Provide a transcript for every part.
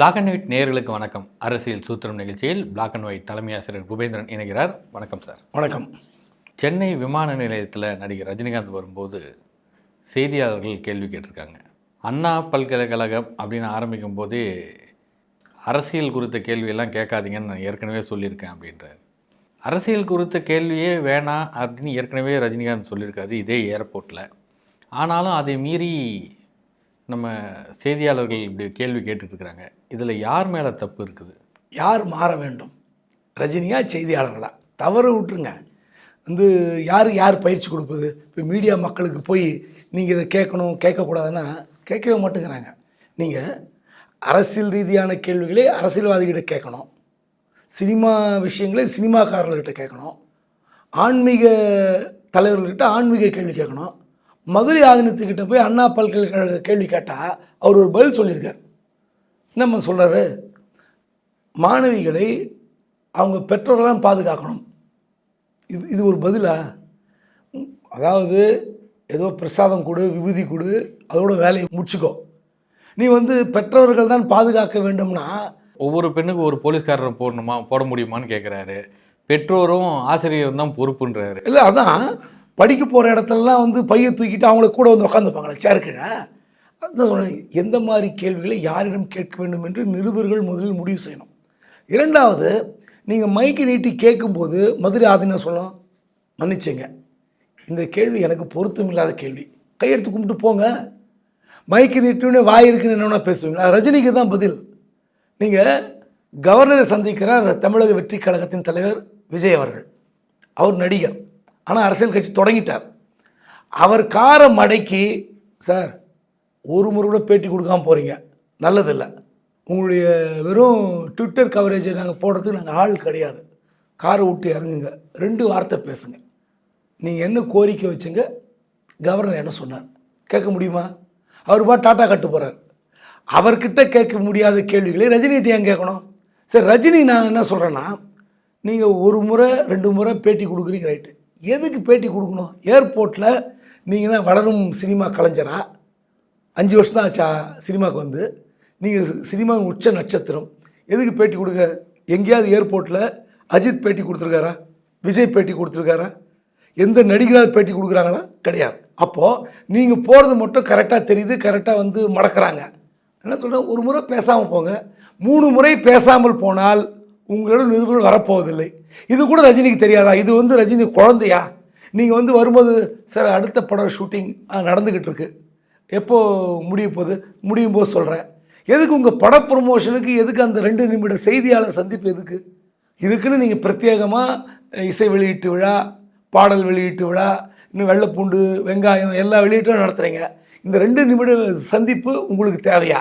Black and white நேயர்களுக்கு வணக்கம். அரசியல் சூத்திரம் நிகழ்ச்சியில் பிளாக் அண்ட் ஒயிட் தலைமை ஆசிரியர் குபேந்திரன் இணைகிறார். வணக்கம் சார். வணக்கம். சென்னை விமான நிலையத்தில் நடிகர் ரஜினிகாந்த் வரும்போது செய்தியாளர்கள் கேள்வி கேட்டிருக்காங்க. அண்ணா பல்கலைக்கழகம் அப்படின்னு ஆரம்பிக்கும் போதே அரசியல் குறித்த கேள்வியெல்லாம் கேட்காதீங்கன்னு நான் ஏற்கனவே சொல்லியிருக்கேன் அப்படின்றார். அரசியல் குறித்த கேள்வியே வேணாம் அப்படின்னு ஏற்கனவே ரஜினிகாந்த் சொல்லியிருக்காரு இதே ஏர்போர்ட்டில் ஆனாலும் அதை மீறி நம்ம செய்தியாளர்கள் இப்படி கேள்வி கேட்டுட்ருக்குறாங்க. இதில் யார் மேலே தப்பு இருக்குது? யார் மாற வேண்டும்? ரஜினியாக செய்தியாளர்களா? தவறு விட்டுருங்க. வந்து யார் யார் பயிற்சி கொடுப்பது? இப்போ மீடியா மக்களுக்கு போய் நீங்கள் இதை கேட்கணும் கேட்கக்கூடாதுன்னா கேட்கவே மாட்டேங்கிறாங்க. நீங்கள் அரசியல் ரீதியான கேள்விகளை அரசியல்வாதிகிட்ட கேட்கணும். சினிமா விஷயங்களை சினிமாக்காரர்கள்கிட்ட கேட்கணும். ஆன்மீக தலைவர்கள்கிட்ட ஆன்மீக கேள்வி கேட்கணும். மதுரை ஆதீனத்துக்கிட்ட போய் அண்ணா பல்கலைக்கழக கேள்வி கேட்டால் அவர் ஒரு பதில் சொல்லியிருக்கார். என்னம்மா சொல்கிறாரு மாணவிகளை அவங்க பெற்றோர்களாம் பாதுகாக்கணும். இது இது ஒரு பதிலா? உம், அதாவது ஏதோ பிரசாதம் கொடு விபூதி கொடு அதோட வேலையை முடிச்சுக்கோ. நீ வந்து பெற்றோர்கள் தான் பாதுகாக்க வேண்டும்னா ஒவ்வொரு பெண்ணுக்கு ஒரு போலீஸ்காரரை போடணுமா போட முடியுமான்னு கேட்குறாரு பெற்றோரும் ஆசிரியரும் தான் பொறுப்புன்றாரு. இல்லை அதான் படிக்க போகிற இடத்துலலாம் வந்து பையை தூக்கிட்டு அவங்கள கூட வந்து உட்காந்துப்பாங்களே சேர்க்கிற அதான் சொன்னேன் எந்த மாதிரி கேள்விகளை யாரிடம் கேட்க வேண்டும் என்று நிருபர்கள் முதலில் முடிவு செய்யணும். இரண்டாவது நீங்கள் மைக்கு நீட்டி கேட்கும்போது மதுரை ஆதினா சொல்லலாம் மன்னிச்சுங்க. இந்த கேள்வி எனக்கு பொருத்தமில்லாத கேள்வி. கையெடுத்து கும்பிட்டு போங்க. மைக்கு நீட்டினே வாய் இருக்குன்னு என்னென்னா பேசுவீங்களா? ரஜினிக்கு தான் பதில். நீங்கள் கவர்னரை சந்திக்கிறார் தமிழக வெற்றி கழகத்தின் தலைவர் விஜய் அவர்கள். அவர் நடிகர். ஆனால் அரசியல் கட்சி தொடங்கிட்டார். அவர் காரை மடக்கி சார் ஒரு முறை கூட பேட்டி கொடுக்காமல் போகிறீங்க நல்லதில்லை. உங்களுடைய வெறும் ட்விட்டர் கவரேஜை நாங்கள் போடுறதுக்கு நாங்கள் ஆள் கிடையாது. காரை விட்டு இறங்குங்க. ரெண்டு வார்த்தை பேசுங்க. நீங்கள் என்ன கோரிக்கை வச்சுங்க? கவர்னர் என்ன சொன்னார். கேட்க முடியுமா? அவர் பா டாட்டா கட்டு போகிறார் அவர்கிட்ட கேட்க முடியாத கேள்விகளை ரஜினிகிட்ட ஏன் கேட்கணும்? சரி ரஜினி நான் என்ன சொல்கிறேன்னா நீங்கள் ஒரு முறை ரெண்டு முறை பேட்டி கொடுக்குறீங்க ரைட்டு. எதுக்கு பேட்டி கொடுக்கணும்? ஏர்போர்ட்டில் நீங்கள் தான் வளரும் சினிமா கலைஞரா? அஞ்சு வருஷம் தான் ஆச்சா சினிமாவுக்கு வந்து. நீங்கள் சினிமா உச்ச நட்சத்திரம். எதுக்கு பேட்டி கொடுங்க எங்கேயாவது ஏர்போர்ட்டில் அஜித் பேட்டி கொடுத்துருக்காரா? விஜய் பேட்டி கொடுத்துருக்காரா? எந்த நடிகராக பேட்டி கொடுக்குறாங்களா? கிடையாது. அப்போது நீங்கள் போகிறது மட்டும் கரெக்டாக தெரியுது கரெக்டாக வந்து மடக்கிறாங்க. என்ன சொல்கிறேன் ஒரு முறை பேசாமல் போங்க. மூணு முறை பேசாமல் போனால் உங்களோட நிருபர்கள் வரப்போவதில்லை. இது கூட ரஜினிக்கு தெரியாதா? இது வந்து ரஜினி குழந்தையா? நீங்கள் வந்து வரும்போது சார் அடுத்த படம் ஷூட்டிங் நடந்துக்கிட்டு இருக்கு. எப்போது முடிய போகுது? முடியும் போது சொல்கிறேன் எதுக்கு உங்கள் பட ப்ரொமோஷனுக்கு எதுக்கு அந்த ரெண்டு நிமிட செய்தியாளர் சந்திப்பு எதுக்கு? இதுக்குன்னு நீங்கள் பிரத்யேகமாக இசை வெளியீட்டு விழா பாடல் வெளியீட்டு விழா இன்னும் வெள்ளைப்பூண்டு வெங்காயம் எல்லா வெளியீட்டும் நடத்துகிறீங்க இந்த ரெண்டு நிமிட சந்திப்பு உங்களுக்கு தேவையா?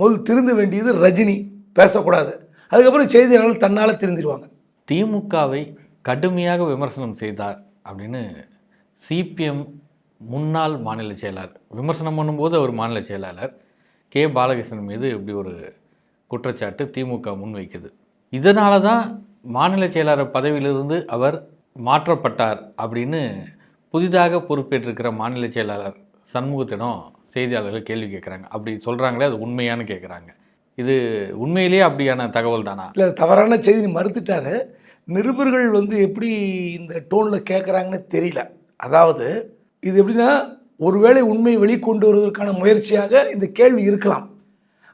முதல் திருந்த வேண்டியது ரஜினி. பேசக்கூடாது. அதுக்கப்புறம் செய்தியாளர்கள் தன்னால் திருந்திடுவாங்க. திமுகவை கடுமையாக விமர்சனம் செய்தார் அப்படின்னு சிபிஎம் முன்னாள் மாநில செயலாளர் விமர்சனம் பண்ணும்போது அவர் மாநில செயலாளர் கே. பாலகிருஷ்ணன் மீது இப்படி ஒரு குற்றச்சாட்டு திமுக முன்வைக்குது இதனால தான் மாநில செயலாளர் பதவியிலிருந்து அவர் மாற்றப்பட்டார் அப்படின்னு புதிதாக பொறுப்பேற்றிருக்கிற மாநில செயலாளர் சண்முகத்திடம் செய்தியாளர்கள் கேள்வி கேட்குறாங்க. அப்படி சொல்கிறாங்களே அது உண்மையானு கேட்குறாங்க. இது உண்மையிலேயே அப்படியான தகவல் தானா? இல்லை தவறான செய்தி மறுத்துட்டாரு. நிருபர்கள் வந்து எப்படி இந்த டோனில் கேட்குறாங்கன்னு தெரியல. அதாவது இது எப்படின்னா ஒருவேளை உண்மையை வெளிக்கொண்டு வருவதற்கான முயற்சியாக இந்த கேள்வி இருக்கலாம்.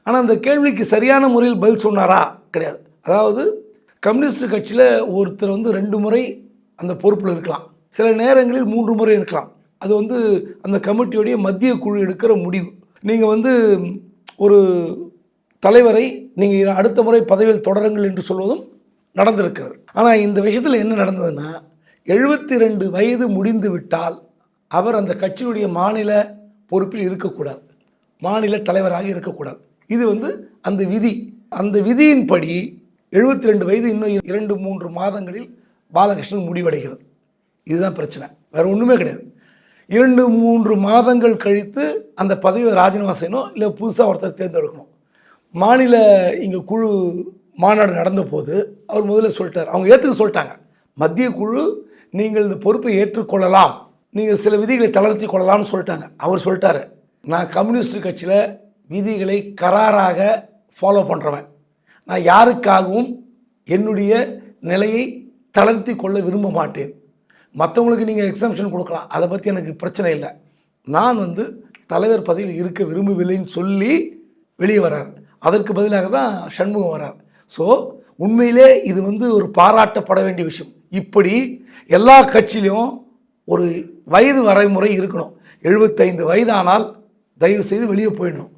ஆனால் அந்த கேள்விக்கு சரியான முறையில் பதில் சொன்னாரா? கிடையாது. அதாவது கம்யூனிஸ்ட் கட்சியில் ஒருத்தர் வந்து ரெண்டு முறை அந்த பொறுப்பில் இருக்கலாம். சில நேரங்களில் மூன்று முறை இருக்கலாம். அது வந்து அந்த கமிட்டியுடைய மத்திய குழு எடுக்கிற முடிவு. நீங்கள் வந்து ஒரு தலைவரை நீங்கள் அடுத்த முறை பதவியில் தொடருங்கள் என்று சொல்வதும் நடந்திருக்கிறது. ஆனால் இந்த விஷயத்தில் என்ன நடந்ததுன்னா எழுபத்தி ரெண்டு வயது முடிந்து விட்டால் அவர் அந்த கட்சியினுடைய மாநில பொறுப்பில் இருக்கக்கூடாது. மாநில தலைவராக இருக்கக்கூடாது. இது வந்து அந்த விதி. அந்த விதியின்படி எழுபத்தி ரெண்டு வயது இன்னும் இரண்டு மூன்று மாதங்களில் பாலகிருஷ்ணன் முடிவடைகிறது. இதுதான் பிரச்சனை. வேறு ஒன்றுமே கிடையாது. இரண்டு மூன்று மாதங்கள் கழித்து அந்த பதவியை ராஜினாமா செய்யணும் இல்லை புதுசாக ஒருத்தர் தேர்ந்தெடுக்கணும். மாநில இங்கே குழு மாநாடு நடந்த போது அவர் முதல்ல சொல்லிட்டார். அவங்க ஏற்றுக்க சொல்லிட்டாங்க. மத்திய குழு நீங்கள் இந்த பொறுப்பை ஏற்றுக்கொள்ளலாம். நீங்கள் சில விதிகளை தளர்த்தி கொள்ளலாம்னு சொல்லிட்டாங்க. அவர் சொல்லிட்டாரு. நான் கம்யூனிஸ்ட் கட்சியில் விதிகளை கராராக ஃபாலோ பண்ணுறவன் நான் யாருக்காகவும் என்னுடைய நிலையை தளர்த்தி கொள்ள விரும்ப மாட்டேன். மற்றவங்களுக்கு நீங்கள் எக்ஸம்ஷன் கொடுக்கலாம். அதை பற்றி எனக்கு பிரச்சனை இல்லை. நான் வந்து தலைவர் பதவியில் இருக்க விரும்பவில்லைன்னு சொல்லி வெளியே வரார் அதற்கு பதிலாக தான் சண்முகம் வரார். ஸோ உண்மையிலே இது வந்து ஒரு பாராட்டப்பட வேண்டிய விஷயம். இப்படி எல்லா கட்சியிலையும் ஒரு வயது வரைமுறை இருக்கணும். எழுபத்தைந்து வயதானால் தயவு செய்து வெளியே போயிடணும்.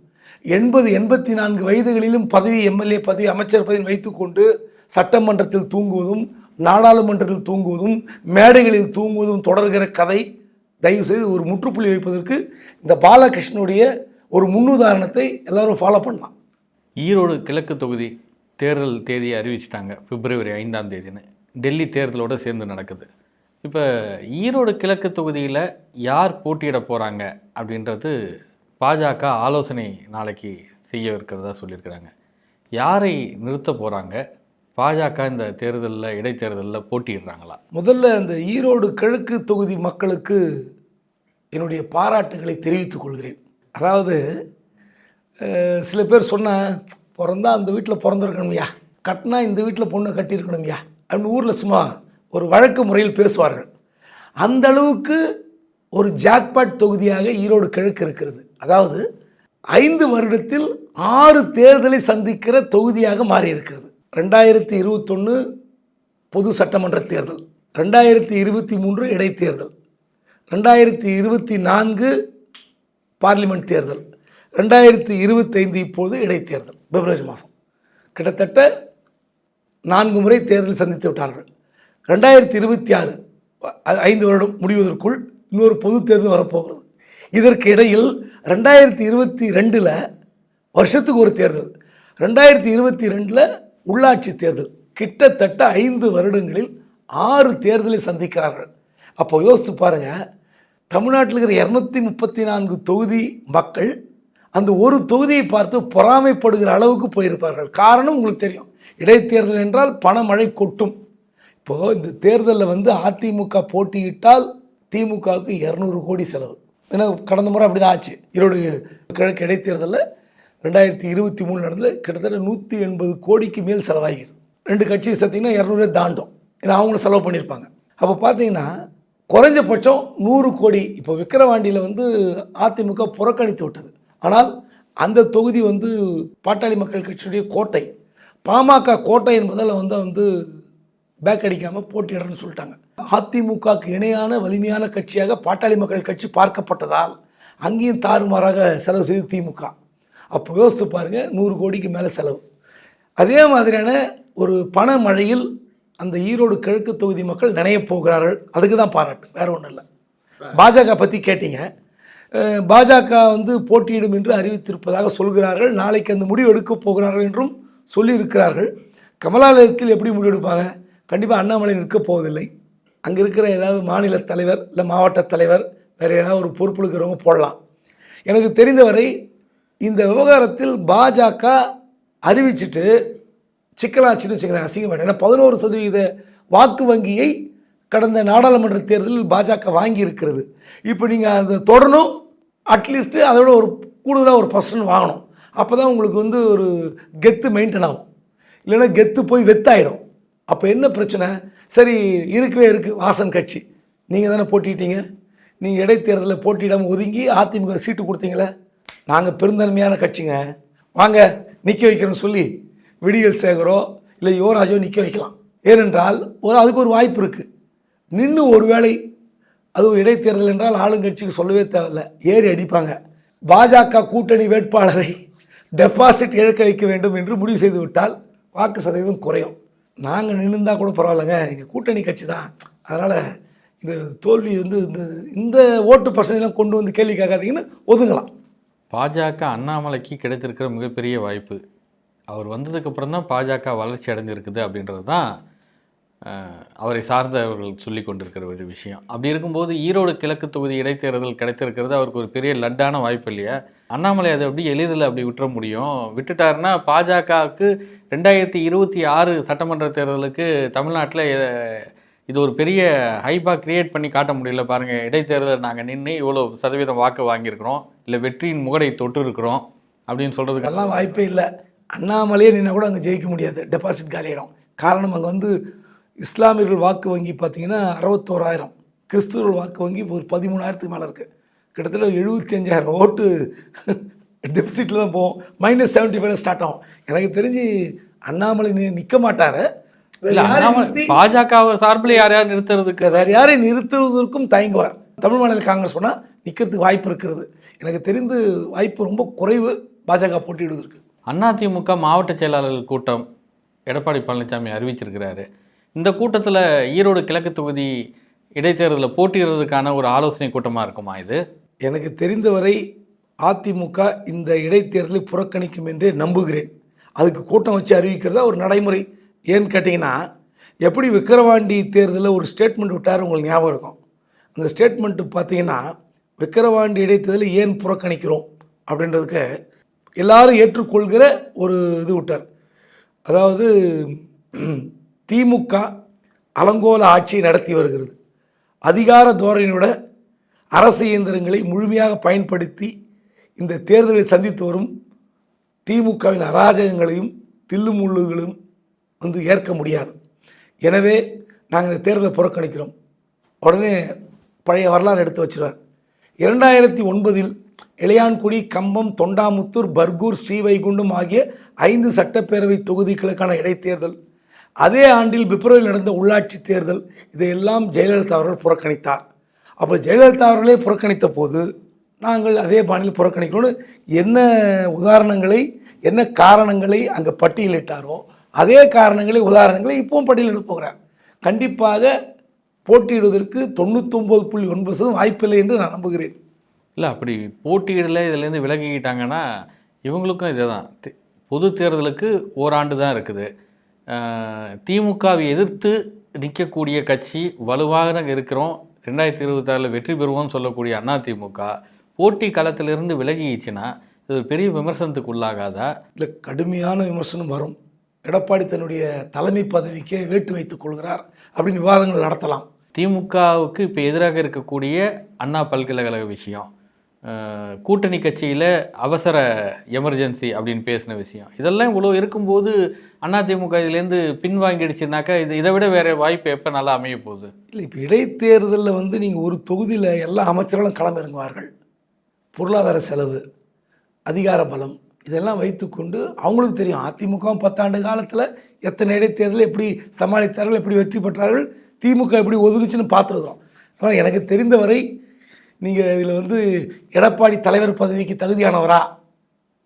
எண்பது எண்பத்தி நான்கு வயதுகளிலும் பதவி எம்எல்ஏ பதவி அமைச்சர் பதவி வைத்துக்கொண்டு சட்டமன்றத்தில் தூங்குவதும் நாடாளுமன்றத்தில் தூங்குவதும் மேடைகளில் தூங்குவதும் தொடர்கிற கதை தயவு செய்து ஒரு முற்றுப்புள்ளி வைப்பதற்கு இந்த பாலகிருஷ்ணனுடைய ஒரு முன்னுதாரணத்தை எல்லாரும் ஃபாலோ பண்ணலாம். ஈரோடு கிழக்கு தொகுதி தேர்தல் தேதியை அறிவிச்சிட்டாங்க. பிப்ரவரி ஐந்தாம் தேதின்னு. டெல்லி தேர்தலோடு சேர்ந்து நடக்குது. இப்போ ஈரோடு கிழக்கு தொகுதியில் யார் போட்டியிட போகிறாங்க அப்படின்றது பாஜக ஆலோசனை நாளைக்கு செய்ய இருக்கிறதா சொல்லியிருக்கிறாங்க. யாரை நிறுத்த போகிறாங்க பாஜக இந்த தேர்தலில் இடைத்தேர்தலில் போட்டியிடுறாங்களா? முதல்ல அந்த ஈரோடு கிழக்கு தொகுதி மக்களுக்கு என்னுடைய பாராட்டுகளை தெரிவித்துக் கொள்கிறேன். அதாவது சில பேர் சொன்ன பிறந்தா அந்த வீட்டில் பிறந்திருக்கணும்யா. கட்டினா இந்த வீட்டில் பொண்ணு கட்டியிருக்கணும்யா. அப்படின்னு ஊரில் சும்மா ஒரு வழக்கு முறையில் பேசுவார்கள். அந்த அளவுக்கு ஒரு ஜாக்பாட் தொகுதியாக ஈரோடு கிழக்கு இருக்கிறது. அதாவது ஐந்து வருடத்தில் ஆறு தேர்தலை சந்திக்கிற தொகுதியாக மாறி இருக்கிறது ரெண்டாயிரத்தி இருபத்தொன்று பொது சட்டமன்ற தேர்தல். ரெண்டாயிரத்தி இருபத்தி மூன்று இடைத்தேர்தல். ரெண்டாயிரத்தி இருபத்தி நான்கு பார்லிமெண்ட் தேர்தல். ரெண்டாயிரத்தி இருபத்தைந்து இப்போது இடைத்தேர்தல் பிப்ரவரி மாதம். கிட்டத்தட்ட நான்கு முறை தேர்தல் சந்தித்து விட்டார்கள். ரெண்டாயிரத்தி இருபத்தி ஆறு ஐந்து வருடம் முடிவதற்குள் இன்னொரு பொது தேர்தல் வரப்போகிறது. இதற்கு இடையில் ரெண்டாயிரத்தி இருபத்தி ரெண்டில் வருஷத்துக்கு ஒரு தேர்தல் ரெண்டாயிரத்தி இருபத்தி ரெண்டில் உள்ளாட்சி தேர்தல். கிட்டத்தட்ட ஐந்து வருடங்களில் ஆறு தேர்தலை சந்திக்கிறார்கள். அப்போ யோசித்து பாருங்கள் தமிழ்நாட்டில் இருக்கிற இரநூத்தி முப்பத்தி நான்கு தொகுதி மக்கள் அந்த ஒரு தொகுதியை பார்த்து பொறாமைப்படுகிற அளவுக்கு போயிருப்பார்கள். காரணம் உங்களுக்கு தெரியும். இடைத்தேர்தல் என்றால் பணமழை கொட்டும். இப்போது இந்த தேர்தலில் வந்து அதிமுக போட்டியிட்டால் திமுகவுக்கு இரநூறு கோடி செலவு. ஏன்னா கடந்த முறை அப்படி தான் ஆச்சு. ஈரோடு கிழக்கு இடைத்தேர்தலில் ரெண்டாயிரத்தி இருபத்தி மூணு நடந்தது கிட்டத்தட்ட நூற்றி எண்பது கோடிக்கு மேல் செலவாகிடுது ரெண்டு கட்சி சேர்த்திங்கன்னா இரநூறு தாண்டும். ஏன்னா அவங்களும் செலவு பண்ணியிருப்பாங்க. அப்போ பார்த்தீங்கன்னா குறைஞ்சபட்சம் நூறு கோடி. இப்போ விக்கிரவாண்டியில் வந்து அதிமுக புறக்கணித்து விட்டது. ஆனால் அந்த தொகுதி வந்து பாட்டாளி மக்கள் கட்சியுடைய கோட்டை. பாமக கோட்டை என்பதால் வந்து வந்து பேக் அடிக்காமல் போட்டியிடுறேன்னு சொல்லிட்டாங்க. அதிமுகவுக்கு இணையான வலிமையான கட்சியாக பாட்டாளி மக்கள் கட்சி பார்க்கப்பட்டதால் அங்கேயும் தாறுமாறாக செலவு செய்து திமுக. அப்போ யோசித்து பாருங்கள் நூறு கோடிக்கு மேலே செலவு. அதே மாதிரியான ஒரு பண மழையில் அந்த ஈரோடு கிழக்கு தொகுதி மக்கள் நினையப் போகிறார்கள். அதுக்கு தான் பாராட்டு வேற ஒன்றும் இல்லை. பாஜக பற்றி கேட்டீங்க. பாஜக வந்து போட்டியிடும் என்று அறிவித்திருப்பதாக சொல்கிறார்கள். நாளைக்கு அந்த முடிவு எடுக்கப் போகிறார்கள் என்றும் சொல்லியிருக்கிறார்கள். கமலாலயத்தில் எப்படி முடிவு எடுப்பாங்க? கண்டிப்பாக அண்ணாமலை நிற்கப் போவதில்லை. அங்கே இருக்கிற ஏதாவது மாநில தலைவர் இல்லை மாவட்ட தலைவர் வேறு ஏதாவது ஒரு பொறுப்பு இருக்கிறவங்க போடலாம். எனக்கு தெரிந்தவரை இந்த விவகாரத்தில் பாஜக அறிவிச்சிட்டு சிக்கலாச்சுன்னு வச்சுக்கிறேன் அசிங்கமாட்டேன் ஏன்னா பதினோரு சதவீத வாக்கு வங்கியை கடந்த நாடாளுமன்ற தேர்தலில் பாஜக வாங்கி இருக்கிறது இப்போ நீங்கள் அந்த தொடரணும் அட்லீஸ்ட்டு அதோட ஒரு கூடுதலாக ஒரு பர்சன்ட் வாங்கணும். அப்போ தான் உங்களுக்கு வந்து ஒரு கெத்து மெயின்டைன் ஆகும். இல்லைன்னா கெத்து போய் வெத்தாயிடும். அப்போ என்ன பிரச்சனை? சரி இருக்கவே இருக்குது வாசன் கட்சி. நீங்கள் தானே போட்டிட்டீங்க. நீங்கள் இடைத்தேர்தலில் போட்டியிடாமல் ஒதுங்கி அதிமுக சீட்டு கொடுத்தீங்களே. நாங்கள் பெருந்தன்மையான கட்சிங்க. வாங்க நிற்க வைக்கிறோன்னு சொல்லி விடியல் சேகரோ இல்லை யுவராஜோ நிற்க வைக்கலாம். ஏனென்றால் ஒரு அதுக்கு ஒரு வாய்ப்பு இருக்குது நின்று ஒருவேளை அதுவும் இடைத்தேர்தல் என்றால் ஆளுங்கட்சிக்கு சொல்லவே தேவையில்ல. ஏறி அடிப்பாங்க. பாஜக கூட்டணி வேட்பாளரை டெபாசிட் இழக்க வைக்க வேண்டும் என்று முடிவு செய்து விட்டால் வாக்கு சதவீதம் குறையும். நாங்கள் நின்றுந்தால் கூட பரவாயில்லைங்க. எங்கள் கூட்டணி கட்சி தான். அதனால் இந்த தோல்வி வந்து இந்த இந்த ஓட்டு பர்சன்டேஜ்லாம் கொண்டு வந்து கேள்வி கேட்காதீங்கன்னு ஒதுங்கலாம். பாஜக அண்ணாமலைக்கு கிடைத்திருக்கிற மிகப்பெரிய வாய்ப்பு. அவர் வந்ததுக்கப்புறம் தான் பாஜக வளர்ச்சி அடைஞ்சிருக்குது அப்படின்றது தான் அவரை சார்ந்தவர்கள் சொல்லி கொண்டிருக்கிற ஒரு விஷயம். அப்படி இருக்கும்போது ஈரோடு கிழக்கு தொகுதி இடைத்தேர்தல் கிடைத்திருக்கிறது. அவருக்கு ஒரு பெரிய லட்டான வாய்ப்பு இல்லையா? அண்ணாமலை அதை அப்படி எளிதில் அப்படி விட்டுற முடியும்? விட்டுட்டாருன்னா பாஜகவுக்கு ரெண்டாயிரத்தி இருபத்தி ஆறு சட்டமன்ற தேர்தலுக்கு தமிழ்நாட்டில் இது ஒரு பெரிய ஹைப்பாக கிரியேட் பண்ணி காட்ட முடியல பாருங்கள் இடைத்தேர்தலில் நாங்கள் நின்று இவ்வளோ சதவீதம் வாக்கு வாங்கியிருக்கிறோம். இல்லை வெற்றியின் முகடை தொட்டு இருக்கிறோம் அப்படின்னு சொல்கிறதுக்கெல்லாம் வாய்ப்பே இல்லை. அண்ணாமலையே நின்று கூட அங்கே ஜெயிக்க முடியாது. டெபாசிட் காலியிடும் காரணம் அங்கே வந்து இஸ்லாமியர்கள் வாக்கு வங்கி பார்த்தீங்கன்னா அறுபத்தோராயிரம். கிறிஸ்துவர்கள் வாக்கு வங்கி ஒரு பதிமூணாயிரத்துக்கு மேலே இருக்குது கிட்டத்தட்ட எழுபத்தி அஞ்சாயிரம் ஓட்டு டெபிசிட்டில் தான் போகும். மைனஸ் செவன்ட்டி ஃபைவ்ல ஸ்டார்ட் ஆகும். எனக்கு தெரிஞ்சு அண்ணாமலை நிற்க மாட்டார். பாஜக சார்பில் யாரையா நிறுத்துறதுக்கு? வேற யாரையும் நிறுத்துவதற்கும் தயங்குவார். தமிழ் மாநில காங்கிரஸ் சொன்னால் நிற்கிறதுக்கு வாய்ப்பு இருக்கிறது. எனக்கு தெரிந்து வாய்ப்பு ரொம்ப குறைவு பாஜக போட்டியிடுவதற்கு. அதிமுக மாவட்ட செயலாளர்கள் கூட்டம் எடப்பாடி பழனிசாமி அறிவிச்சிருக்கிறாரு. இந்த கூட்டத்தில் ஈரோடு கிழக்கு தொகுதி இடைத்தேர்தலில் போட்டியிடுறதுக்கான ஒரு ஆலோசனை கூட்டமாக இருக்குமா இது? எனக்கு தெரிந்தவரை அதிமுக இந்த இடைத்தேர்தலை புறக்கணிக்கும் என்றே நம்புகிறேன். அதுக்கு கூட்டம் வச்சு அறிவிக்கிறதா ஒரு நடைமுறை. ஏன்னு கேட்டிங்கன்னா எப்படி விக்கிரவாண்டி தேர்தலில் ஒரு ஸ்டேட்மெண்ட் விட்டார் உங்களுக்கு ஞாபகம் இருக்கும். அந்த ஸ்டேட்மெண்ட்டு பார்த்தீங்கன்னா விக்கிரவாண்டி இடைத்தேர்தலை ஏன் புறக்கணிக்கிறோம் அப்படின்றதுக்கு எல்லாரும் ஏற்றுக்கொள்கிற ஒரு இது விட்டார். அதாவது திமுக அலங்கோல ஆட்சியை நடத்தி வருகிறது. அதிகார தோரணையோட அரசு இயந்திரங்களை முழுமையாக பயன்படுத்தி இந்த தேர்தலை சந்தித்து வரும் திமுகவின் அராஜகங்களையும் தில்லுமுள்ளுகளும் வந்து ஏற்க முடியாது. எனவே நாங்கள் இந்த தேர்தலை புறக்கணிக்கிறோம். உடனே பழைய வரலாறு எடுத்து வச்சிருவார். இரண்டாயிரத்தி ஒன்பதில் இளையான்குடி கம்பம் தொண்டாமுத்தூர் பர்கூர் ஸ்ரீவைகுண்டம் ஆகிய ஐந்து சட்டப்பேரவை தொகுதிகளுக்கான இடைத்தேர்தல் அதே ஆண்டில் பிப்ரவரியில் நடந்த உள்ளாட்சி தேர்தல் இதையெல்லாம் ஜெயலலிதா அவர்கள் புறக்கணித்தார். அப்போ ஜெயலலிதா அவர்களே புறக்கணித்த போது நாங்கள் அதே பாணியில் புறக்கணிக்கணும்னு என்ன உதாரணங்களை என்ன காரணங்களை அங்கே பட்டியலிட்டாரோ அதே காரணங்களை உதாரணங்களை இப்பவும் பட்டியலிட போகிறார். கண்டிப்பாக போட்டியிடுவதற்கு தொண்ணூத்தொம்பது புள்ளி ஒன்பது சதவீதம் வாய்ப்பில்லை என்று நான் நம்புகிறேன். இல்லை அப்படி போட்டியிடல இதுலேருந்து விலகிக்கிட்டாங்கன்னா இவங்களுக்கும் இதே தான் பொது தேர்தலுக்கு ஓராண்டு தான் இருக்குது. திமுகவை எதிர்த்து நிற்கக்கூடிய கட்சி வலுவாக இருக்கிறோம். ரெண்டாயிரத்தி இருபத்தாறில் வெற்றி பெறுவோம்னு சொல்லக்கூடிய அதிமுக போட்டி களத்திலிருந்து விலகிச்சுன்னா இது ஒரு பெரிய விமர்சனத்துக்கு உள்ளாகாதா? இல்லை கடுமையான விமர்சனம் வரும். எடப்பாடி தன்னுடைய தலைமை பதவிக்கே வேட்டு வைத்துக் கொள்கிறார் அப்படின்னு விவாதங்கள் நடத்தலாம். திமுகவுக்கு இப்போ எதிராக இருக்கக்கூடிய அண்ணா பல்கலைக்கழக விஷயம். கூட்டணி கட்சியில் அவசர எமர்ஜென்சி அப்படின்னு பேசின விஷயம். இதெல்லாம் இவ்வளோ இருக்கும்போது அண்ணா திமுக இதுலேருந்து பின்வாங்கிடுச்சுனாக்கா இது இதை விட வேறு வாய்ப்பு எப்போ நல்லா அமைய போகுது? இல்லை இப்போ இடைத்தேர்தலில் வந்து நீங்கள் ஒரு தொகுதியில் எல்லா அமைச்சர்களும் களமிறங்குவார்கள் பொருளாதார செலவு அதிகார பலம் இதெல்லாம் வைத்துக்கொண்டு அவங்களுக்கு தெரியும் அதிமுக பத்தாண்டு காலத்தில் எத்தனை இடைத்தேர்தலை எப்படி சமாளித்தார்கள் எப்படி வெற்றி பெற்றார்கள் திமுக எப்படி ஒதுங்குச்சுன்னு பார்த்துருக்குறோம். அதனால் எனக்கு தெரிந்தவரை நீங்கள் இதில் வந்து எடப்பாடி தலைவர் பதவிக்கு தகுதியானவரா?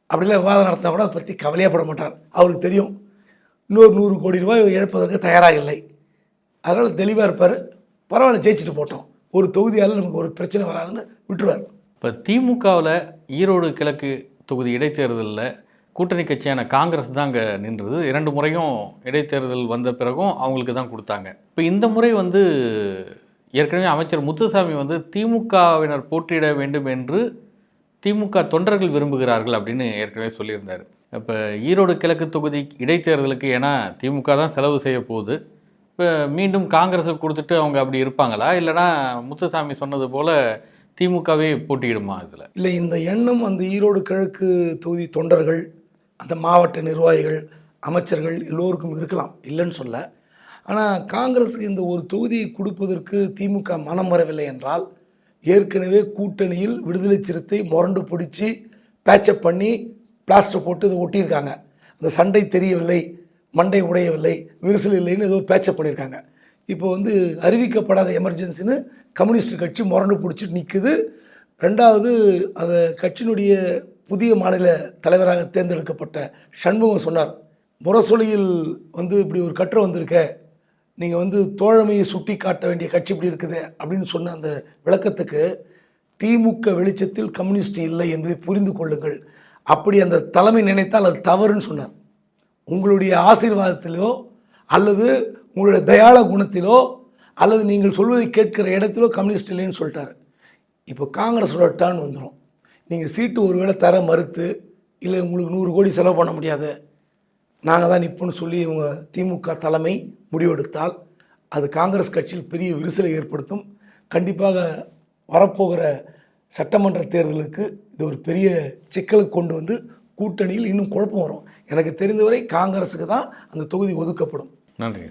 அப்படிலாம் விவாதம் நடத்தினா கூட அதை பற்றி கவலையப்பட மாட்டார். அவருக்கு தெரியும். இன்னொரு நூறு கோடி ரூபாய் இழப்பதற்கு தயாராக இல்லை. அதனால் தெளிவாக இருப்பார். பரவாயில்ல ஜெயிச்சுட்டு போட்டோம். ஒரு தொகுதியால் நமக்கு ஒரு பிரச்சனை வராதுன்னு விட்டுருவார். இப்போ திமுகவில் ஈரோடு கிழக்கு தொகுதி இடைத்தேர்தலில் கூட்டணி கட்சியான காங்கிரஸ் தான் அங்கே நின்றது. இரண்டு முறையும் இடைத்தேர்தல் வந்த பிறகும் அவங்களுக்கு தான் கொடுத்தாங்க. இப்போ இந்த முறை வந்து ஏற்கனவே அமைச்சர் முத்துசாமி வந்து திமுகவினர் போட்டியிட வேண்டும் என்று திமுக தொண்டர்கள் விரும்புகிறார்கள் அப்படின்னு ஏற்கனவே சொல்லியிருந்தார். இப்போ ஈரோடு கிழக்கு தொகுதி இடைத்தேர்தலுக்கு ஏன்னா திமுக தான் செலவு செய்ய போகுது. இப்போ மீண்டும் காங்கிரஸுக்கு கொடுத்துட்டு அவங்க அப்படி இருப்பாங்களா? இல்லைனா முத்துசாமி சொன்னது போல் திமுகவே போட்டியிடுமா இதில்? இல்லை இந்த எண்ணம் அந்த ஈரோடு கிழக்கு தொகுதி தொண்டர்கள் அந்த மாவட்ட நிர்வாகிகள் அமைச்சர்கள் எல்லோருக்கும் இருக்கலாம். இல்லைன்னு சொல்ல. ஆனால் காங்கிரஸுக்கு இந்த ஒரு தொகுதியை கொடுப்பதற்கு திமுக மனம் வரவில்லை என்றால் ஏற்கனவே கூட்டணியில் விடுதலை சிறுத்தை முரண்டு பிடிச்சி பேச்சப் பண்ணி பிளாஸ்டர் போட்டு இதை ஒட்டியிருக்காங்க. அந்த சண்டை தெரியவில்லை மண்டை உடையவில்லை விரிசல் இல்லைன்னு ஏதோ பேச்சப் பண்ணியிருக்காங்க. இப்போ வந்து அறிவிக்கப்படாத எமர்ஜென்சின்னு கம்யூனிஸ்ட் கட்சி முரண்டு பிடிச்சிட்டு நிற்குது ரெண்டாவது அந்த கட்சியினுடைய புதிய மாநில தலைவராக தேர்ந்தெடுக்கப்பட்ட சண்முகம் சொன்னார் முரசொலியில் வந்து இப்படி ஒரு கட்டுரை வந்திருக்க நீங்கள் வந்து தோழமையை சுட்டி காட்ட வேண்டிய கட்சி இப்படி இருக்குது அப்படின்னு சொன்ன அந்த விளக்கத்துக்கு திமுக வெளிச்சத்தில் கம்யூனிஸ்ட் இல்லை என்பதை புரிந்து கொள்ளுங்கள். அப்படி அந்த தலைமை நினைத்தால் அது தவறுன்னு சொன்னார். உங்களுடைய ஆசீர்வாதத்திலோ அல்லது உங்களுடைய தயாள குணத்திலோ அல்லது நீங்கள் சொல்வதை கேட்கிற இடத்திலோ கம்யூனிஸ்ட் இல்லைன்னு சொல்லிட்டாரு. இப்போ காங்கிரஸோட டர்ன் வந்துடும் நீங்கள் சீட்டு ஒருவேளை தர மறுத்து இல்லை உங்களுக்கு நூறு கோடி செலவு பண்ண முடியாது. நாங்கள் தான் நிற்போம்னு சொல்லி இவங்க திமுக தலைமை முடிவெடுத்தால் அது காங்கிரஸ் கட்சியில் பெரிய விரிசலை ஏற்படுத்தும். கண்டிப்பாக வரப்போகிற சட்டமன்ற தேர்தலுக்கு இது ஒரு பெரிய சிக்கலுக்கு கொண்டு வந்து கூட்டணியில் இன்னும் குழப்பம் வரும். எனக்கு தெரிந்தவரை காங்கிரஸுக்கு தான் அந்த தொகுதி ஒதுக்கப்படும். நன்றி.